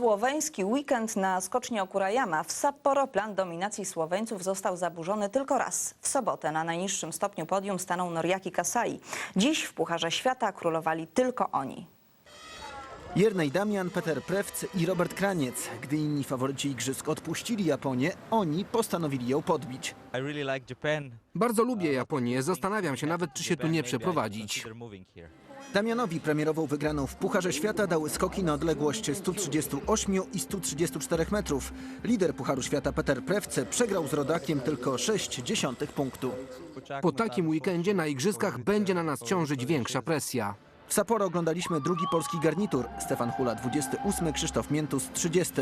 Słoweński weekend na skoczni Okurajama w Sapporo plan dominacji Słoweńców został zaburzony tylko raz. W sobotę na najniższym stopniu podium stanął Noriaki Kasai. Dziś w Pucharze Świata królowali tylko oni. Jernej Damian, Peter Prewc i Robert Kraniec. Gdy inni faworyci igrzysk odpuścili Japonię, oni postanowili ją podbić. Bardzo lubię Japonię. Zastanawiam się nawet, czy się tu nie przeprowadzić. Damianowi premierową wygraną w Pucharze Świata dały skoki na odległość 138 i 134 metrów. Lider Pucharu Świata Peter Prewce przegrał z rodakiem tylko 0,6 punktu. Po takim weekendzie na igrzyskach będzie na nas ciążyć większa presja. W Sapporo oglądaliśmy drugi polski garnitur. Stefan Hula 28, Krzysztof Miętus 30.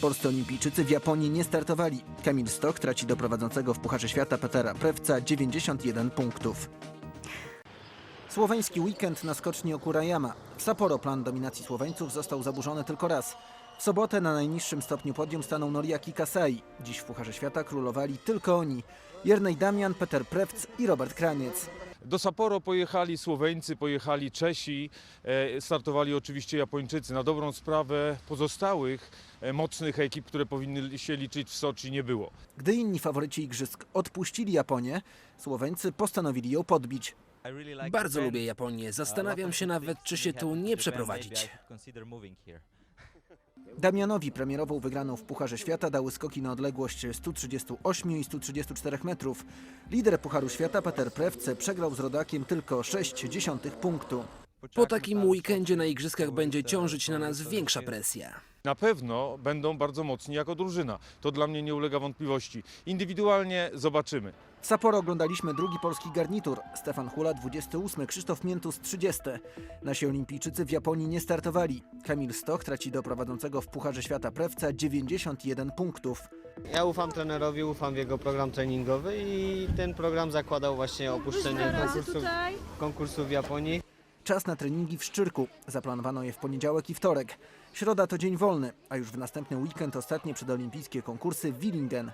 Polscy olimpijczycy w Japonii nie startowali. Kamil Stoch traci do prowadzącego w Pucharze Świata Petera Prewca 91 punktów. Słoweński weekend na skoczni Okurajama. W Sapporo plan dominacji Słoweńców został zaburzony tylko raz. W sobotę na najniższym stopniu podium stanął Noriaki Kasai. Dziś w Pucharze Świata królowali tylko oni. Jernej Damian, Peter Prewc i Robert Kraniec. Do Sapporo pojechali Słoweńcy, pojechali Czesi, e, startowali oczywiście Japończycy. Na dobrą sprawę pozostałych e, mocnych ekip, które powinny się liczyć w Soczi nie było. Gdy inni faworyci igrzysk odpuścili Japonię, Słoweńcy postanowili ją podbić. Bardzo lubię Japonię. Zastanawiam się nawet, czy się tu nie przeprowadzić. Damianowi premierową wygraną w Pucharze Świata dały skoki na odległość 138 i 134 metrów. Lider Pucharu Świata Peter Prewce przegrał z rodakiem tylko 0,6 punktu. Po takim weekendzie na igrzyskach będzie ciążyć na nas większa presja. Na pewno będą bardzo mocni jako drużyna. To dla mnie nie ulega wątpliwości. Indywidualnie zobaczymy. W Sapporo oglądaliśmy drugi polski garnitur. Stefan Hula 28, Krzysztof Miętus 30. Nasi olimpijczycy w Japonii nie startowali. Kamil Stoch traci do prowadzącego w Pucharze Świata Prewca 91 punktów. Ja ufam trenerowi, ufam w jego program treningowy i ten program zakładał właśnie opuszczenie konkursów, konkursu w Japonii. Czas na treningi w Szczyrku. Zaplanowano je w poniedziałek i wtorek. Środa to dzień wolny, a już w następny weekend ostatnie przedolimpijskie konkursy w Willingen.